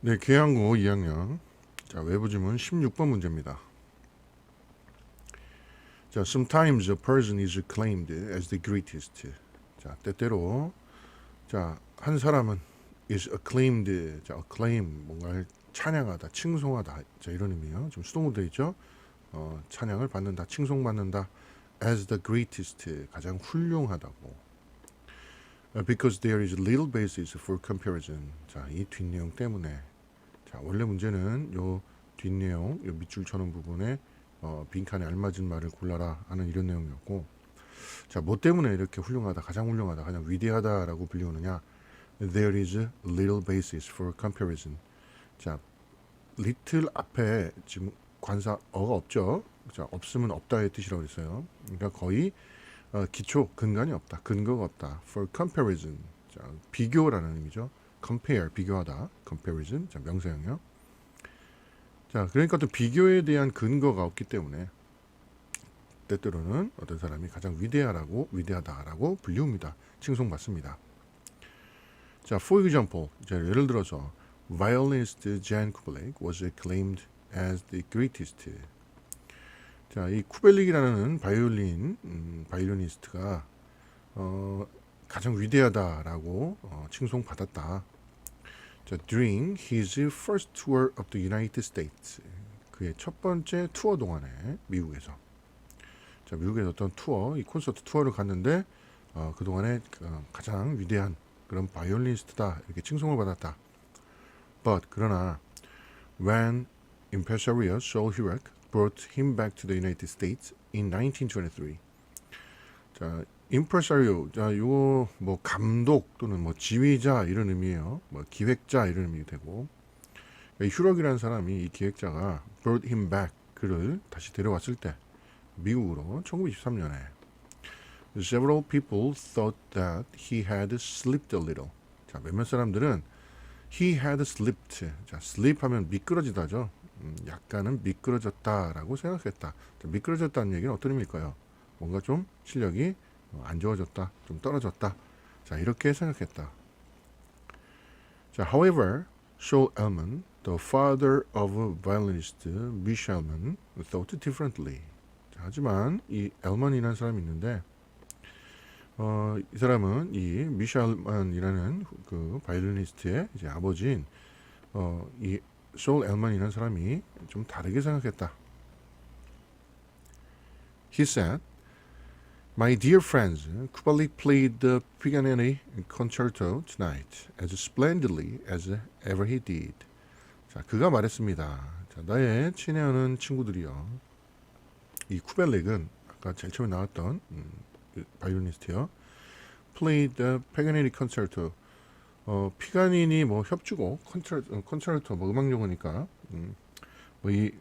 네, 계양고 2학년. 자, 외부 지문 16번 문제입니다. 자, sometimes a person is acclaimed as the greatest. 자, 때때로 자, 한 사람은 is acclaimed. 자, acclaim 뭔가를 찬양하다, 칭송하다. 자, 이런 의미요. 좀 수동으로 되어 있죠? 어, 찬양을 받는다, 칭송받는다. as the greatest. 가장 훌륭하다고. Uh, because there is little basis for comparison. 자, 이 뒷내용 때문에 자, 원래 문제는 요 뒷내용, 요 밑줄 쳐놓은 부분에 어, 빈칸에 알맞은 말을 골라라 하는 이런 내용이었고 자, 뭐 때문에 이렇게 훌륭하다, 가장 훌륭하다, 가장 위대하다라고 불리우느냐 There is little basis for comparison. 자, little 앞에 지금 관사 어가 없죠. 자, 없으면 없다의 뜻이라고 했어요. 그러니까 거의 어, 기초 근간이 없다, 근거가 없다. For comparison, 자, 비교라는 의미죠. compare 비교하다, comparison 자, 명사형이요. 자, 그러니까 또 비교에 대한 근거가 없기 때문에 때때로는 어떤 사람이 가장 위대하라고 위대하다라고 불리웁니다. 칭송받습니다. 자, for example, 자, 예를 들어서 violinist Jan Kubelik was acclaimed as the greatest. 자, 이 쿠벨릭이라는 바이올린 음, 바이올리니스트가 어, 가장 위대하다라고 어, 칭송받았다. 자, during his first tour of the United States. 그의 첫 번째 투어 동안에 미국에서 자, 미국에서 어떤 투어, 이 콘서트 투어를 갔는데 어, 그 동안에 가장 위대한 그런 바이올리니스트다 이렇게 칭송을 받았다. But 그러나 when impresario Saul Hurak brought him back to the United States in 1923. 자, impresario, 자, 요거 뭐 감독 또는 뭐 지휘자 이런 의미예요. 뭐 기획자 이런 의미 되고. 휴럭이라는 사람이 이 기획자가 brought him back 그를 다시 데려왔을 때 미국으로 1923년에 several people thought that he had slipped a little. 자, 몇몇 사람들은 he had slipped. 자, slip 하면 미끄러지다죠. 음, 약간은 미끄러졌다라고 생각했다. 자, 미끄러졌다는 얘기는 어떤 의미일까요? 뭔가 좀 실력이 어, 안 좋아졌다, 좀 떨어졌다. 자, 이렇게 생각했다. 자, however, Shaul Elman, the father of violinist Michel Elman, thought differently. 자, 하지만 이 엘만이라는 사람이 있는데, 어, 이 사람은 이 미셸만이라는 그 바이올리니스트의 이제 아버지인 어, 이 소울 엘만이라는 사람이 좀 다르게 생각했다. He said, My dear friends, Kubalik played the Paganini concerto tonight as splendidly as ever he did. 자, 그가 말했습니다. 자, 나의 친애하는 친구들이요. 이 쿠벨릭은 아까 제일 처음에 나왔던 음, 바이올리니스트요. played the Paganini concerto. 어, 피가니니 뭐 협주곡, 컨처르, 컨처르토 뭐 음악 용어니까 음, 뭐이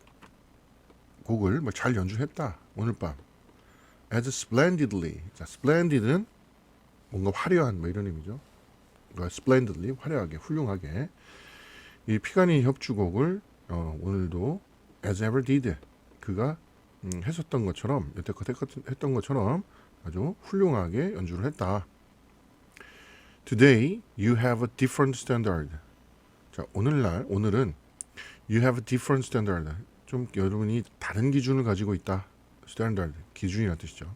곡을 뭐 잘 연주했다 오늘 밤. As splendidly. 자, splendid는 뭔가 화려한 뭐 이런 의미죠. 그러니까 splendidly 화려하게 훌륭하게 이 피가니 협주곡을 어, 오늘도 as ever did 그가 음, 했었던 것처럼 여태껏 했던 것처럼 아주 훌륭하게 연주를 했다. Today you have a different standard. 자, 오늘날 오늘은 you have a different standard. 좀 여러분이 다른 기준을 가지고 있다. standard 기준이라는 뜻이죠.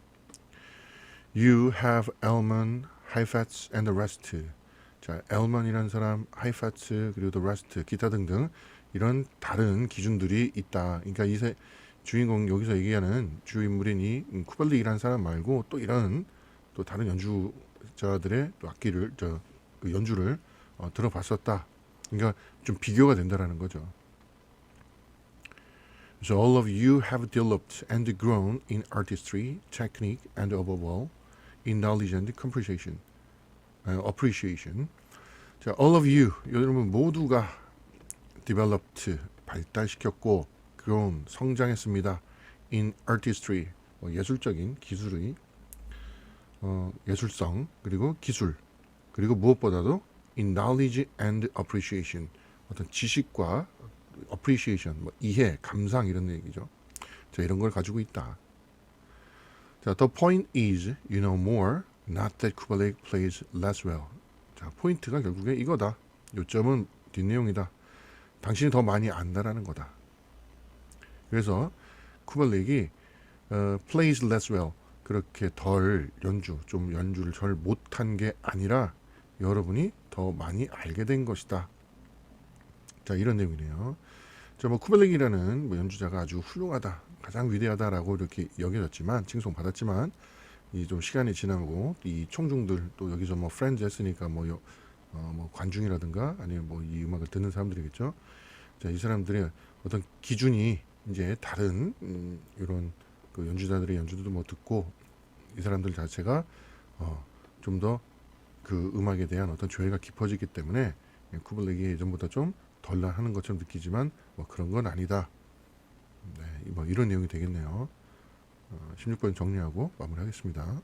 You have Elman, Heifetz and the rest. 자, Elman이라는 사람, Heifetz 그리고 the rest 기타 등등 이런 다른 기준들이 있다. 그러니까 이세 주인공 여기서 얘기하는 주 인물인 이 쿠발릭이라는 사람 말고 또 이런 또 다른 연주 자들의 또 악기를 저 그 연주를 어, 들어봤었다. 그러니까 좀 비교가 된다라는 거죠. So all of you have developed and grown in artistry, technique, and above all, in knowledge and appreciation. Uh, appreciation. 자, all of you 여러분 모두가 developed 발달시켰고 grown 성장했습니다. in artistry 뭐 예술적인 기술의 어, 예술성 그리고 기술 그리고 무엇보다도 in knowledge and appreciation 어떤 지식과 appreciation 뭐 이해 감상 이런 얘기죠. 자 이런 걸 가지고 있다. 자 the point is you know more not that Kubalik plays less well. 자 포인트가 결국에 이거다. 요점은 뒷내용이다. 당신이 더 많이 안다라는 거다. 그래서 쿠발렉이 어, plays less well 그렇게 덜 연주 좀 연주를 절 못한 게 아니라 여러분이 더 많이 알게 된 것이다. 자 이런 내용이네요. 자 뭐 쿠발렉이라는 뭐 연주자가 아주 훌륭하다, 가장 위대하다라고 이렇게 여겨졌지만 칭송 받았지만 이 좀 시간이 지나고 이 총중들 또 여기서 뭐 프렌즈 했으니까 뭐, 여, 어, 뭐 관중이라든가 아니면 뭐 이 음악을 듣는 사람들이겠죠. 자 이 사람들의 어떤 기준이 이제 다른 음, 이런 그 연주자들의 연주도 뭐 듣고 이 사람들 자체가 어, 좀 더 그 음악에 대한 어떤 조예가 깊어지기 때문에 쿠블렉이 예전보다 좀 덜 하는 것처럼 느끼지만 뭐 그런 건 아니다. 네, 뭐 이런 내용이 되겠네요. 어, 16번 정리하고 마무리하겠습니다.